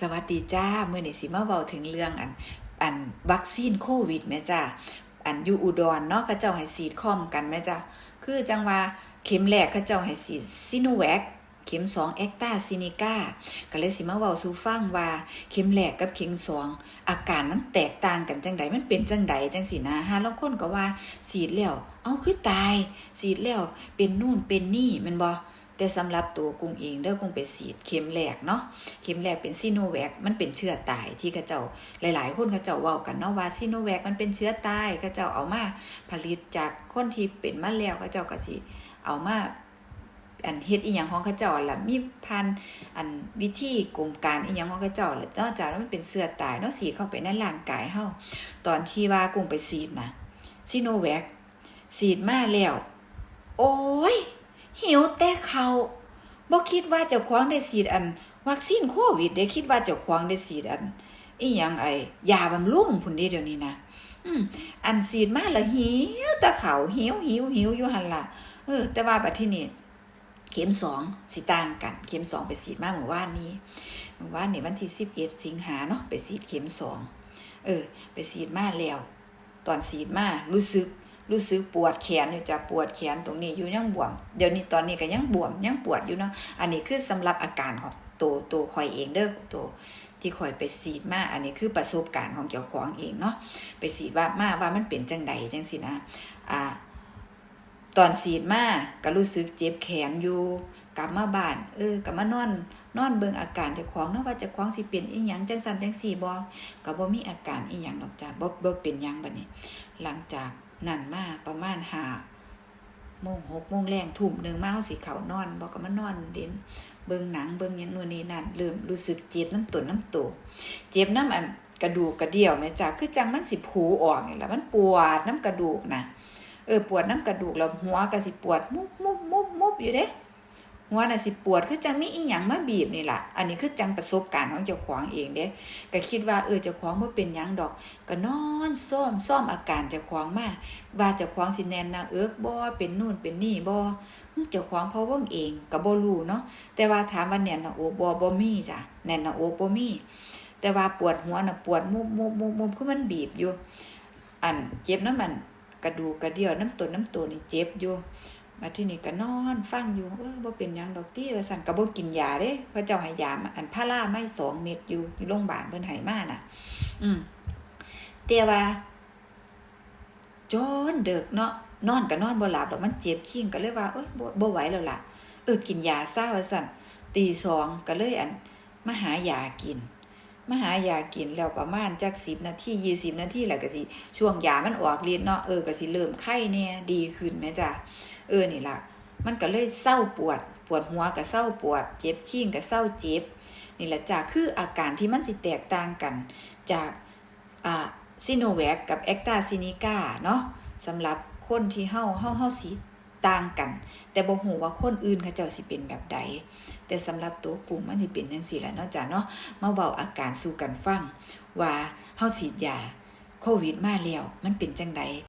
สวัสดีจ้าเมื่อนี้สิมาเว้าถึงเรื่องอันอันวัคซีนโควิดแม่จ้าอันอยู่อุดรเนาะเขาเจ้าให้ฉีดคอมกันแม่จ้าคือจังว่าเข็มแรกเขาเจ้าให้ฉีดซิโนแวคเข็ม2แอคตาซินิก้าก็เลยสิมาเว้าสู่ฟังว่าเข็มแรกกับเข็มสองอาการมันแตกต่างกันจังใดมันเป็นจังใดจังสินะหาลางคนก็ว่าฉีดแล้ว เอาคือตายฉีดแล้วเป็นนู่นเป็นนี่มันบ่ แต่สำหรับตัวกุ้งเองเด้อกุ้งไปฉีดเข็มแรกเนาะเข็มแรกเป็นซีโนแวคมันเป็นเชื้อตายที่เขาเจ้าหลาย ๆ คนเขาเจ้าเว้ากันเนาะว่าซีโนแวคมันเป็นเชื้อตายเขาเจ้าเอามาผลิตจากคนที่เป็นมาแล้วเขาเจ้าก็สิเอามาอันเฮ็ดอีหยังของเขาเจ้าล่ะมีพันอันวิธีกรมการอีหยังของเขาเจ้าแล้วนอกจากว่ามันเป็นเชื้อตายเนาะสีเข้าไปในร่างกายเฮาตอนที่ว่ากุ้งไปฉีดนะซีโนแวคฉีดมาแล้ว โอ้ย หิวแต่เขาบ่คิดว่าเจ้าของได้ฉีดอัน วัคซีนโควิดได้คิดว่าเจ้าของได้ฉีดอันอีหยังไอ้ยาบำรุงพุ่นเด้เดี๋ยวนี้นะอืมอันฉีดมาแล้วหิวแต่เขาหิวหิวหิวอยู่หั่นล่ะเออ แต่ว่าบัดที่นี่เข็มสองสิต่างกันเข็มสองไปฉีดมาเมื่อวานนี้เมื่อวานนี่วันที่11สิงหาเนาะไปฉีดเข็มสองเออ ไปฉีดมาแล้ว ตอนฉีดมารู้สึก รู้สึกปวดแขนอยู่จ้ะปวดแขนตรงนี้อยู่ยังบวม เดี๋ยวนี้ตอนนี้ก็ยังบวมยังปวดอยู่เนาะอันนี้คือสำหรับอาการของตัวตัวคอยเองเด้อตัวที่คอยไปฉีดมาอันนี้คือประสบการณ์ของเจ้าของเองเนาะไปฉีดว่ามาว่ามันเป็นจังใดจังสินะอ่าตอนฉีดมาก็รู้สึกเจ็บแขนอยู่กลับมาบ้านเออกลับมานอนนอนเบิ่งอาการเจ้าของเนาะว่าเจ้าของสิเป็นอีหยังจังซั่นจังซี่บ่ก็บ่มีอาการอีหยังดอกจ้ะบ่บ่เป็นหยังบัดนี้ หลังจาก นั่นมาประมาณห้าโมงหกโมงแรงถุ่มหนึ่งมาเฮาสิเขานอน บอกก็มานอนเด่นเบิ่งหนังเบิ่งยังนู่นนี่นั่นเริ่มรู้สึกเจ็บน้ำต้นน้ำโตเจ็บน้ำอันกระดูกกระเดี่ยวแม่จ้ะคือจังมันสิผูออกนี่ล่ะมันปวดน้ำกระดูกนะเออปวดน้ำกระดูกแล้วหัวก็สิปวดมุบมุบมุบมุบอยู่เด้ หัวน่ะสิปวด คือจังมีอีหยังมาบีบนี่ล่ะ อันนี้คือจังประสบการณ์ของเจ้าของเองเด้ก็คิดว่าเออเจ้าของบ่เป็นหยังดอก ก็นอนซ่อมซ่อมอาการเจ้าของมาว่าเจ้าของสิแน่นนาเอิกบ่เป็นนู่นเป็นนี่บ่เจ้าของเพราะว่าเองก็บ่รู้เนาะแต่ว่าถามว่าแน่นน้าอบ่บ่มีจ้ะแน่นน้าอบ่มีแต่ว่าปวดหัวน่ะปวดมุบมุบมุบมุบคือมันบีบอยู่ อันเจ็บน้ำมันกระดูกกระเดี่ยวน้ำต้นน้ำตัวนี่เจ็บอยู่ มาที่นี่ก็นอนฟังอยู่เออบ่เป็นยังดอกติว่าซั่นก็บ่กินยาเด้พระเจ้าให้ยามาอันพาราไม่สองเม็ดอยู่อยู่โรงพยาบาลเพิ่นให้มาน่ะ อืมแต่ว่าจนเดึกเนาะนอนก็นอนบ่หลับดอกมันเจ็บขิงก็เลยว่าเอ้ยบ่บ่ไหวแล้วล่ะเออกินยาซะว่าซั่นตีสองก็เลยอันมาหายากิน มาหายากินแล้วประมาณจัก10นาที20นาทีแล้วก็สิช่วงยามันออกฤทธิ์เนาะเออก็สิเริ่มไข้แน่ดีขึ้นแม่จ้ะเออนี่ละมันก็เลยเศร้าปวด ปวดหัวก็เศร้าปวด เจ็บขี้งก็เศร้าเจ็บนี่แหละจ้ะคืออาการที่มันสิแตกต่างกัน จากอ่าซิโนแวคกับแอคตาซินิก้าเนาะสำหรับคนที่เฮาเฮาเฮาสิ ต่างกัน แต่บ่ฮู้ว่าคนอื่นเขาเจ้าสิเป็นแบบใด แต่สำหรับตัวกลุ่มมันสิเป็นจังซี่แหละเนาะจ้ะเนาะมาเว้าอาการสู่กันฟัง ว่าเฮาฉีดยาโควิดมาแล้วมันเป็นจังใด